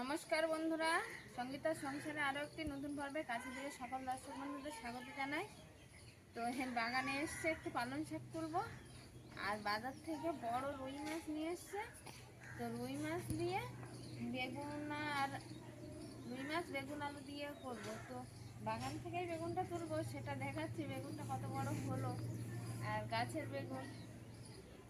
নমস্কার বন্ধুরা। সঙ্গীতার সংসারে আরও একটি নতুন পর্বে কাছে দিয়ে সকল দর্শক বন্ধুদের স্বাগত জানাই। তো এখানে বাগানে এসছে একটু পালং শাক তুলবো। আর বাজার থেকে বড় রুই মাছ নিয়ে এসছে। তো রুই মাছ দিয়ে বেগুন আর রুই মাছ বেগুন আলু দিয়ে করব। তো বাগান থেকেই বেগুনটা তুলবো, সেটা দেখাচ্ছি। বেগুনটা কত বড় হলো। আর গাছের বেগুন।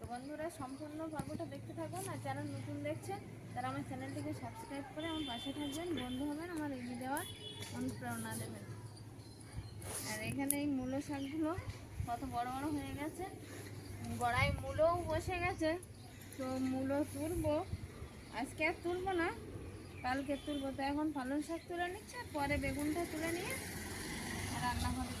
তো বন্ধুরা, সম্পূর্ণ পর্বটা দেখতে থাকুন আর যারা নতুন দেখছেন, তারা আমার চ্যানেলটিকে সাবস্ক্রাইব করে আমার পাশে থাকবেন। বন্ধু হবেন আমার এগিয়ে দেওয়ার অনুপ্রেরণা দেবেন। আর এখানে এই মূলো শাকগুলো কত বড় বড় হয়ে গেছে। গড়ায় মূলোও বসে গেছে। তো মূলো তুলবো। আজকে আর তুলবো না। কালকে তুলবো। তো এখন পালং শাক তুলে নিচ্ছে পরে বেগুনটা তুলে নিয়ে রান্নাঘরে যাব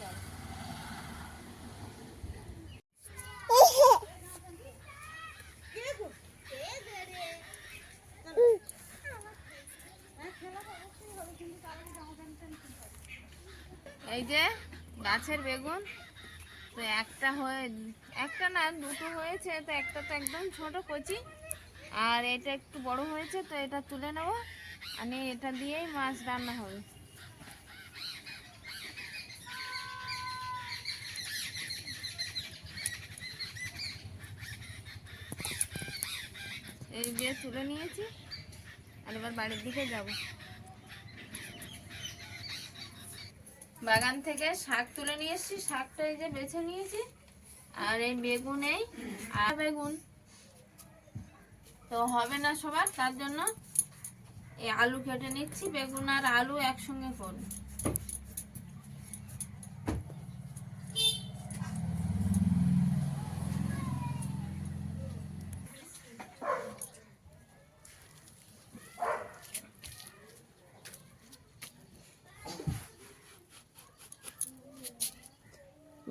এই যে গাছের বেগুন। তো একটা হয়ে একটা না, দুটো হয়েছে, তো একটা তো একদম ছোট কচি। আর এটা একটু বড় হয়েছে, তো এটা তুলে নেব। আমি এটা দিয়েই মাছ রান্না হবে। এই দিয়ে তুলে নিয়েছি। আর এবার বাড়ির দিকে যাব। বাগান থেকে শাক তুলে নিয়ে এসেছি। শাকটা এই যে বেছে নিয়েছি। আর এই বেগুন এই আর বেগুন। তো হবে না সবার, তার জন্য এই আলু কেটে নিচ্ছি। বেগুন আর আলু একসঙ্গে করব।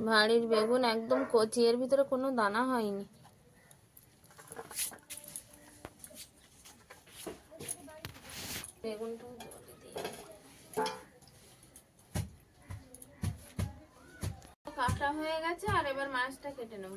বাড়ির বেগুন একদম কচি, এর ভিতরে কোনো দানা হয়নি। কাটা হয়ে গেছে, আর এবার মাছটা কেটে নেব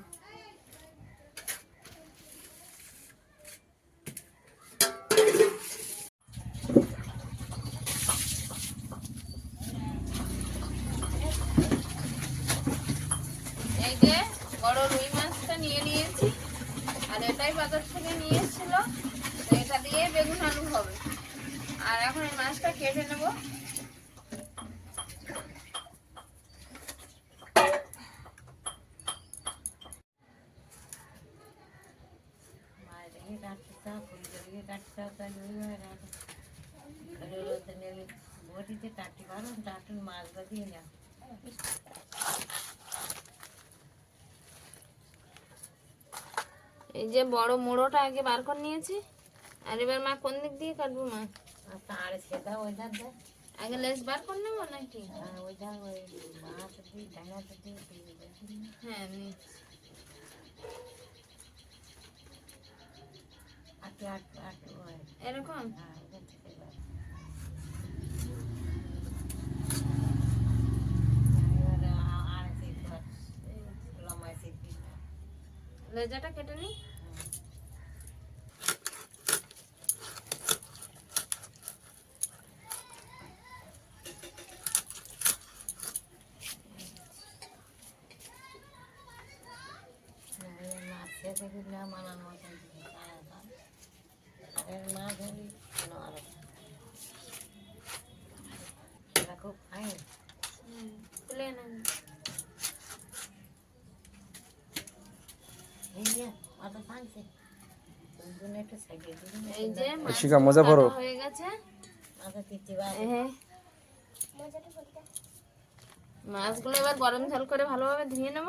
এই যে বড় রুই মাছটা নিয়ে নিয়েছি আর এটাই বাজার থেকে নিয়ে এসেছিল তো এটা দিয়ে বেগুন আলু হবে আর এখন এই মাছটা কেটে নেব বটিতে টাটি পারো টাটুন মাছ বাঁধিয়ে না এই যে বড় মোড়োটা আগে বার করে নিয়েছি আর এবার মা কোন দিক দিয়ে কাটবো মা? আর তার সেটা ওইটা দে আগে লেস বার করে নেব নাকি? আর ওইটা ওই মাছ ডাঙাতে দিয়ে হ্যাঁ নি আটু আটু আটু হয় এরকম হ্যাঁ ওখান থেকে বার। এবারে আ- আর সেই ধর, এই লম্বায় সেই পিস। লেজাটা কেটে নি হ্যাঁ, এই মাছ খেতে গেলে মানার মতন দিবে, তারা তার। আর এর মাছ হলি নরম। এটা খুব ফাইন তুলে নেন এই যে অত ফানছে দুজনে একটু সাইডে দুজনে এই যে শিখা মজা করো। হয়ে গেছে। মাছগুলো এবার গরম জল করে ভালোভাবে ধুয়ে নেব।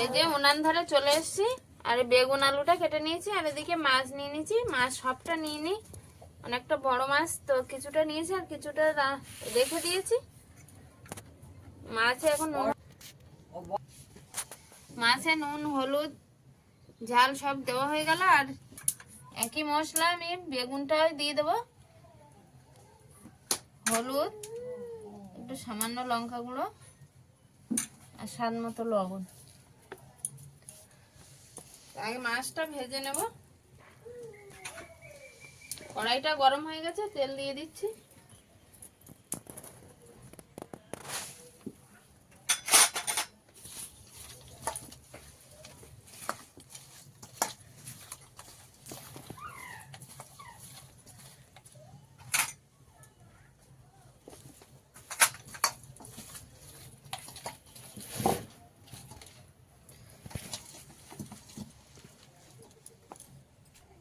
এই যে উনান ধরে চলে এসেছি। আর বেগুন আলুটা কেটে নিয়েছি আর এদিকে মাছ নিয়ে নিয়েছি। মাছ সবটা নিয়ে নি অনেকটা বড় মাছ, তো কিছুটা নিয়েছি আর কিছুটা রেখে দিয়েছি। মাছে এখন মাছে নুন, হলুদ, ঝাল সব দেওয়া হয়ে গেল আর একই মশলা আমি বেগুনটাও দিয়ে দেবো। হলুদ, একটু সামান্য লঙ্কা গুঁড়ো আর স্বাদ মতো লবণ। আগে মাছটা ভেজে নেব। কড়াইটা গরম হয়ে গেছে তেল দিয়ে দিচ্ছি।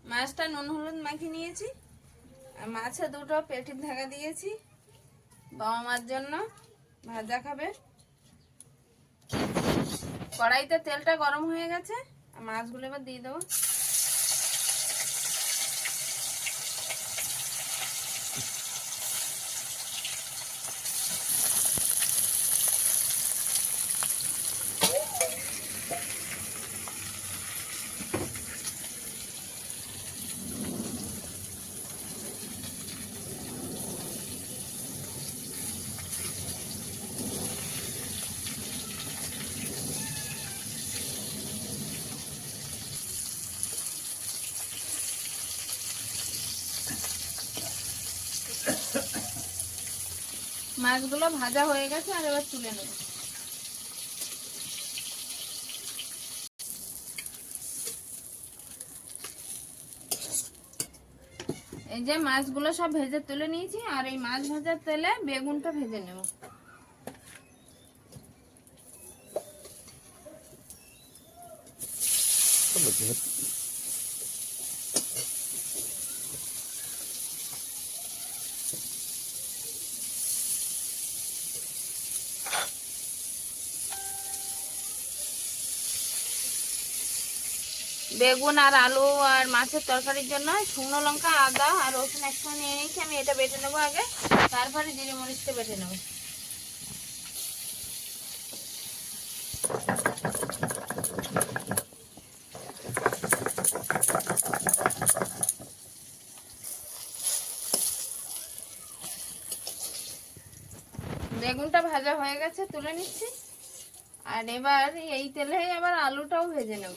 মাছটা নুন হলুদ মাখিয়ে নিয়েছি। মাছে দুটো পেটির ঢাকা দিয়েছি। বাবা মার জন্য ভাজা খাবে। কড়াইতে তেলটা গরম হয়ে গেছে মাছগুলো এবার দিয়ে দেবো। মাছগুলো ভাজা হয়ে গেছে, আর এবার তুলে নেব। এই যে মাছগুলো সব ভেজে তুলে নিয়েছি, আর এই মাছ ভাজার তেলে বেগুনটা ভেজে নেব। বেগুন আর আলু আর মাছের তরকারির জন্য শুকনো লঙ্কা, আদা আর রসুন একসঙ্গে নিয়ে নিয়েছি আমি এটা বেটে নেব আগে। তারপরে জিরে মরিচটা বেটে নেব। বেগুনটা ভাজা হয়ে গেছে, তুলে নিচ্ছি। আর এবার এই তেলেই আবার আলুটাও ভেজে নেব।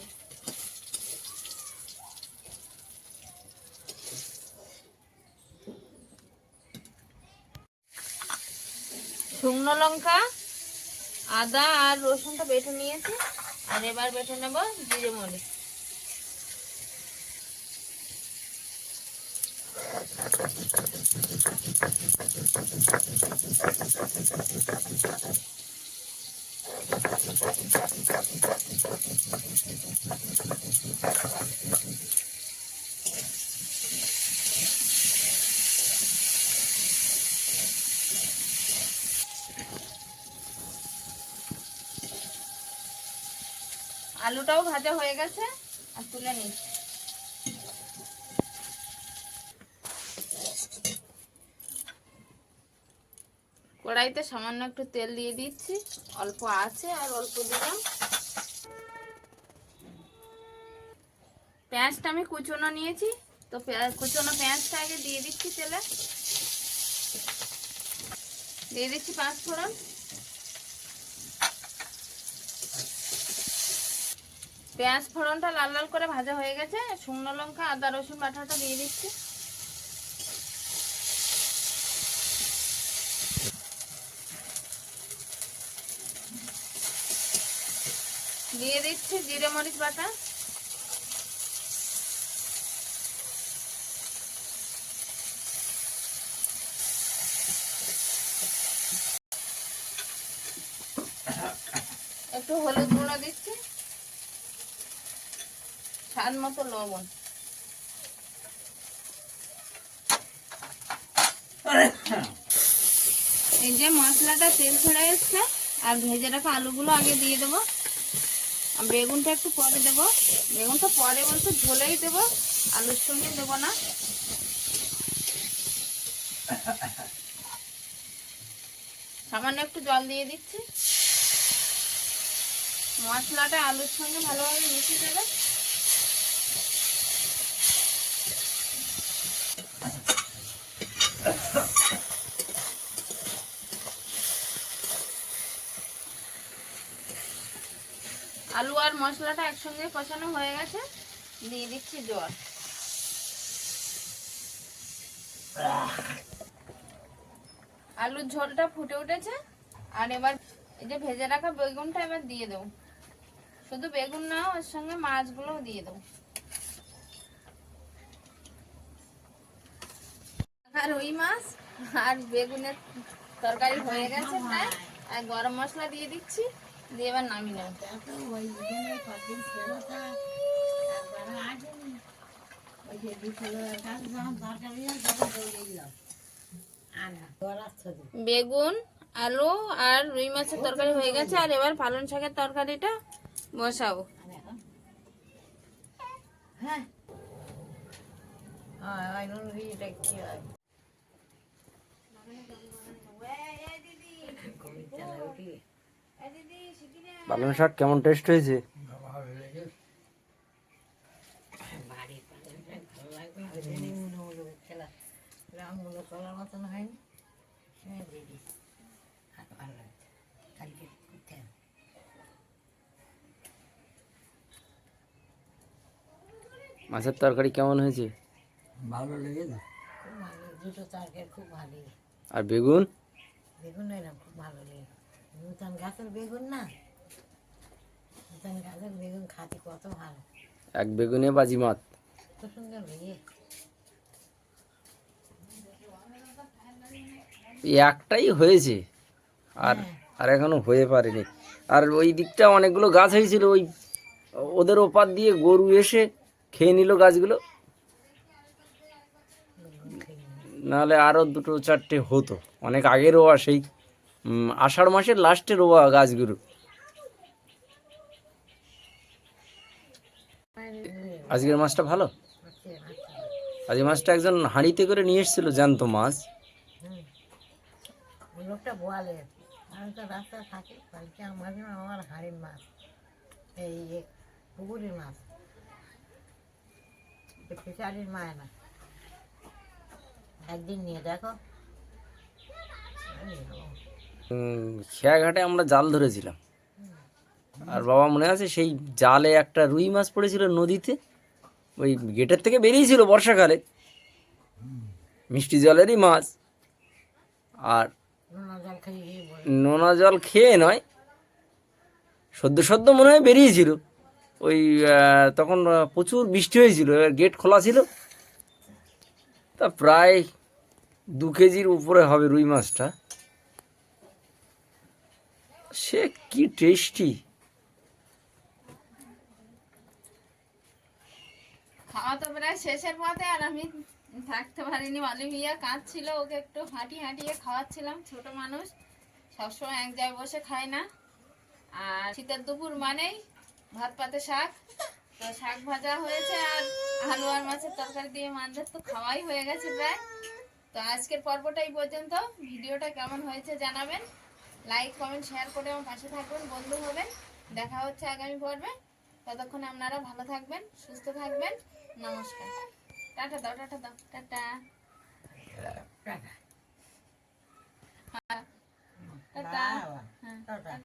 শুকনো লঙ্কা আদা আর রসুনটা বেটে নিয়েছি। আর এবার বেটে নেব জিরে মরিচ। আলুটাও ভাজা হয়ে গেছে, আর তুলে নিচ্ছি কড়াইতে সামান্য একটু তেল দিয়ে দিচ্ছি, অল্প আছে আর অল্প দিলাম। পেঁয়াজটা আমি কুচনো নিয়েছি, তো কুচনো পেঁয়াজটা আগে দিয়ে দিচ্ছি তেলে। দিয়ে দিচ্ছি পাঁচ ফোড়ন। পেঁয়াজ ফোড়নটা লাল লাল করে ভাজা হয়ে গেছে। শুকনো লঙ্কা, আদা, রসুন বাটাটা দিয়ে দিচ্ছি। দিয়ে দিচ্ছি জিরে মরিচ বাটা। একটু হলুদ গুঁড়ো দিচ্ছি। স্বাদ মতো লবণ। এই যে মশলাটা তেল ছেড়ে এসছে, আর ভেজে রাখা আলুগুলো আগে দিয়ে দেবো। আর বেগুনটা একটু পরে দেবো। বেগুনটা পরে বলতে ঝোলেই দেবো, আলুর সঙ্গে দেবো না। সামান্য একটু জল দিয়ে দিচ্ছি। মশলাটা আলুর সঙ্গে ভালোভাবে মিশিয়ে দেবে আলু আর মশলাটা একসঙ্গে কষানো হয়ে গেছে। দিয়ে দিচ্ছি জল। আলুর ঝোলটা ফুটে উঠেছে। আর এবার এই যে ভেজে রাখা বেগুনটা এবার দিয়ে দেবো। শুধু বেগুন না, ওর সঙ্গে মাছগুলোও দিয়ে দেবো। আর রুই মাছ আর বেগুনের তরকারি হয়ে গেছে প্রায়। আর গরম মশলা দিয়ে দিচ্ছি। দিয়ে এবার আর না বেগুন আলু আর রুই মাছের তরকারি হয়ে গেছে আর এবার পালং শাকের তরকারিটা বসাবো। হ্যাঁ হয়? পালং শাক কেমন টেস্ট হয়েছে? হ্যাঁ লাগছে মাছের তরকারি কেমন হয়েছে? ভালো দুটো তরকারি খুব ভালো। আর বেগুন? বেগুন এরকম খুব ভালো লেগে নূতন গাছের বেগুন না? নূতন গাছের বেগুন খাতে কত ভালো। এক বেগুনে বাজি মাত। কত সুন্দর একটাই হয়েছে আর আর এখনও হয়ে পারেনি। আর ওই দিকটা অনেকগুলো গাছ হয়েছিল ওই ওদের ওপার দিয়ে গরু এসে খেয়ে নিল গাছগুলো। নাহলে আরও দুটো চারটে হতো। অনেক আগেরও রোয়া সেই উম, আষাঢ় মাসের লাস্টে রোয়া গাছগুলো। আজকের মাছটা ভালো? আজকে মাছটা একজন হাঁড়িতে করে নিয়ে এসেছিল জ্যান্ত মাছ। একদিন নিয়ে দেখো। খেয়াঘাটে আমরা জাল ধরেছিলাম। আর বাবা মনে আছে, সেই জালে একটা রুই মাছ পড়েছিল নদীতে। ওই গেটের থেকে বেরিয়েছিল বর্ষাকালে। মিষ্টি জলেরই মাছ। আর নোনা জল খেয়ে নোনা জল খেয়ে নয়, সদ্য সদ্য মনে হয় বেরিয়েছিল। ওই তখন প্রচুর বৃষ্টি হয়েছিল, এবার গেট খোলা ছিল। তা প্রায় দু কেজির উপরে হবে রুই মাছটা। কি টেস্টি খাওয়া তো প্রায় শেষের পথে আর আমি থাকতে পারিনি। অলিভিয়া কাঁদছিল, ওকে একটু হাঁটি হাঁটিয়ে খাওয়াচ্ছিলাম, ছোট মানুষ। সবসময় এক জায়গায় বসে খায় না। আর শীতের দুপুর মানেই ভাত, পাতে শাক। তো শাক ভাজা হয়েছে আর আলু আর মাছের তরকারি দিয়ে মাছদের তো খাওয়াই হয়ে গেছে প্রায়। তো আজকের পর্বটা এই পর্যন্ত। ভিডিওটা কেমন হয়েছে জানাবেন। লাইক কমেন্ট শেয়ার করে আমার পাশে থাকবেন বন্ধু হবেন। দেখা হচ্ছে আগামী পর্বে। ততক্ষণ আপনারা ভালো থাকবেন সুস্থ থাকবেন। নমস্কার। টাটা দাও টাটা দাও টাটা। টাটা। টাটা হ্যাঁ।